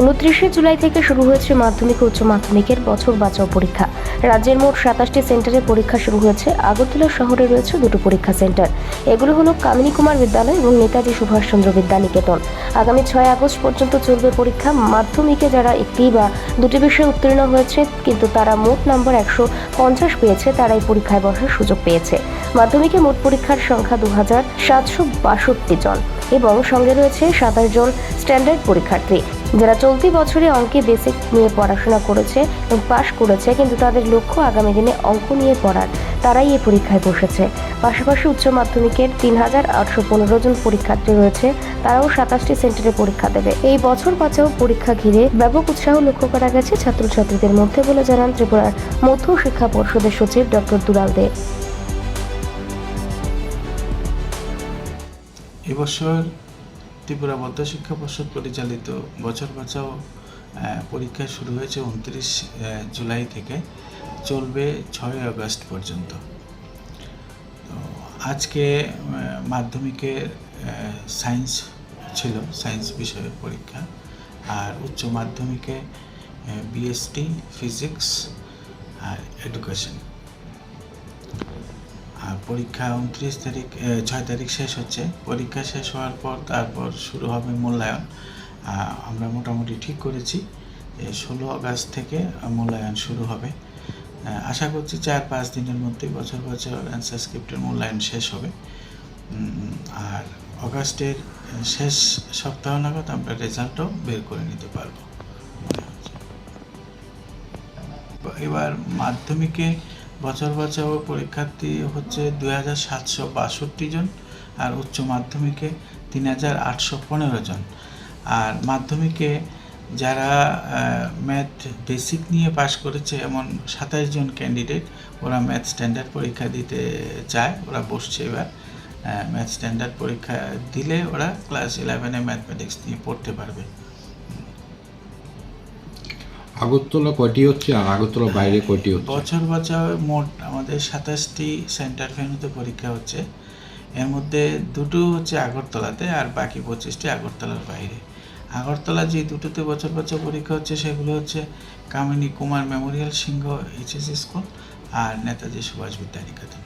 উনত্রিশে জুলাই থেকে শুরু হয়েছে মাধ্যমিক উচ্চ মাধ্যমিকের বছর বাঁচাও পরীক্ষা। রাজ্যের মোট সাতাশটি সেন্টারে পরীক্ষা শুরু হয়েছে। আগরতলা শহরে রয়েছে দুটো পরীক্ষা সেন্টার। এগুলো হলো কামিনী কুমার বিদ্যালয় এবং নেতাজি সুভাষচন্দ্র বিদ্যা নিকেতন আগামী ছয় আগস্ট পর্যন্ত চলবে পরীক্ষা। মাধ্যমিকে যারা একটি বা দুটি বিষয়ে উত্তীর্ণ হয়েছে, কিন্তু তারা মোট নম্বর একশো পঞ্চাশ পেয়েছে তারা এই পরীক্ষায় বসার সুযোগ পেয়েছে। মাধ্যমিকে মোট পরীক্ষার সংখ্যা দু হাজার সাতশো বাষট্টি জন এবং সঙ্গে রয়েছে সাতাশ জন স্ট্যান্ডার্ড পরীক্ষার্থী। যারা চলতি বছরে অঙ্কে বেসিক নিয়ে পড়াশোনা করেছে এবং পাশ করেছে, কিন্তু তাদের লক্ষ্য আগামী দিনে অঙ্ক নিয়ে পড়ার, তারাই এই পরীক্ষায় বসেছে। পাশাপাশি উচ্চ মাধ্যমিকের তিন হাজার আটশো পনেরো জন পরীক্ষার্থী রয়েছে, তারাও সাতাশটি সেন্টারে পরীক্ষা দেবে। এই বছর বাঁচাও পরীক্ষা ঘিরে ব্যাপক উৎসাহ লক্ষ্য করা গেছে ছাত্রছাত্রীদের মধ্যে বলে জানান ত্রিপুরার মধ্য শিক্ষা পর্ষদের সচিব ডক্টর দুলাল দে। এবছর ত্রিপুরা মধ্য শিক্ষা পর্ষদ পরিচালিত বছর বাঁচাও পরীক্ষা শুরু হয়েছে উনত্রিশ জুলাই থেকে চলবে ছয় আগস্ট পর্যন্ত। তো আজকে আহ, মাধ্যমিকের সায়েন্স ছিল সায়েন্স বিষয়ের পরীক্ষা। আর উচ্চ মাধ্যমিকে বিএসটি ফিজিক্স আর এডুকেশন পরীক্ষা উনত্রিশ তারিখ ছয় তারিখ শেষ হচ্ছে। পরীক্ষা শেষ হওয়ার পর তারপর শুরু হবে মূল্যায়ন। আমরা মোটামুটি ঠিক করেছি। ষোলো আগস্ট থেকে মূল্যায়ন শুরু হবে। আশা করছি চার পাঁচ দিনের মধ্যেই বছর বছর অ্যান্সার স্ক্রিপ্টের মূল্যায়ন শেষ হবে। আর অগাস্টের শেষ সপ্তাহ নাগাদ আমরা রেজাল্টও বের করে নিতে পারব এবার মাধ্যমিকে বছর বছর পরীক্ষার্থী হচ্ছে দুই হাজার সাতশো বাষট্টি জন আর উচ্চ মাধ্যমিকে তিন হাজার আটশো পনেরো জন। আর মাধ্যমিকে যারা ম্যাথ বেসিক নিয়ে পাশ করেছে, এমন সাতাশ জন ক্যান্ডিডেট ওরা ম্যাথ স্ট্যান্ডার্ড পরীক্ষা দিতে চায়, ওরা বসছে এবার। ম্যাথ স্ট্যান্ডার্ড পরীক্ষা দিলে ওরা ক্লাস ইলেভেনে ম্যাথমেটিক্স নিয়ে পড়তে পারবে। আগরতলা কয়টি হচ্ছে আর আগরতলা বাইরে কয়টি হচ্ছে? বছর বছর মোট আমাদের সাতাশটি সেন্টার ভেন্যুতে পরীক্ষা হচ্ছে। এর মধ্যে দুটো হচ্ছে আগরতলাতে আর বাকি পঁচিশটি আগরতলার বাইরে। আগরতলা যে দুটোতে বছর বছর পরীক্ষা হচ্ছে সেগুলো হচ্ছে Kamini Kumar memorial Singha HS school আর নেতাজি সুভাষ বিদ্যানিকেতন